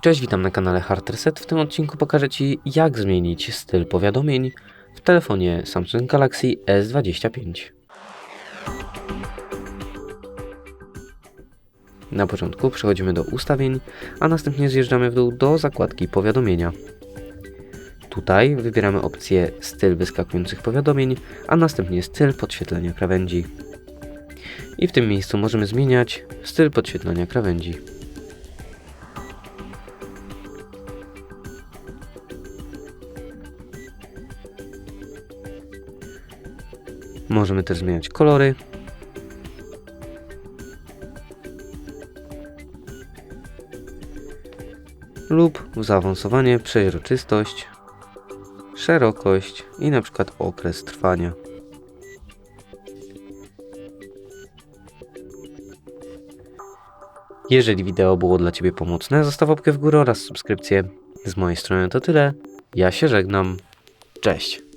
Cześć, witam na kanale Hard Reset. W tym odcinku pokażę Ci, jak zmienić styl powiadomień w telefonie Samsung Galaxy S25. Na początku przechodzimy do ustawień, a następnie zjeżdżamy w dół do zakładki powiadomienia. Tutaj wybieramy opcję styl wyskakujących powiadomień, a następnie styl podświetlenia krawędzi. I w tym miejscu możemy zmieniać styl podświetlenia krawędzi. Możemy też zmieniać kolory. Lub zaawansowanie, przeźroczystość, szerokość i na przykład okres trwania. Jeżeli wideo było dla Ciebie pomocne, zostaw łapkę w górę oraz subskrypcję. Z mojej strony to tyle. Ja się żegnam. Cześć.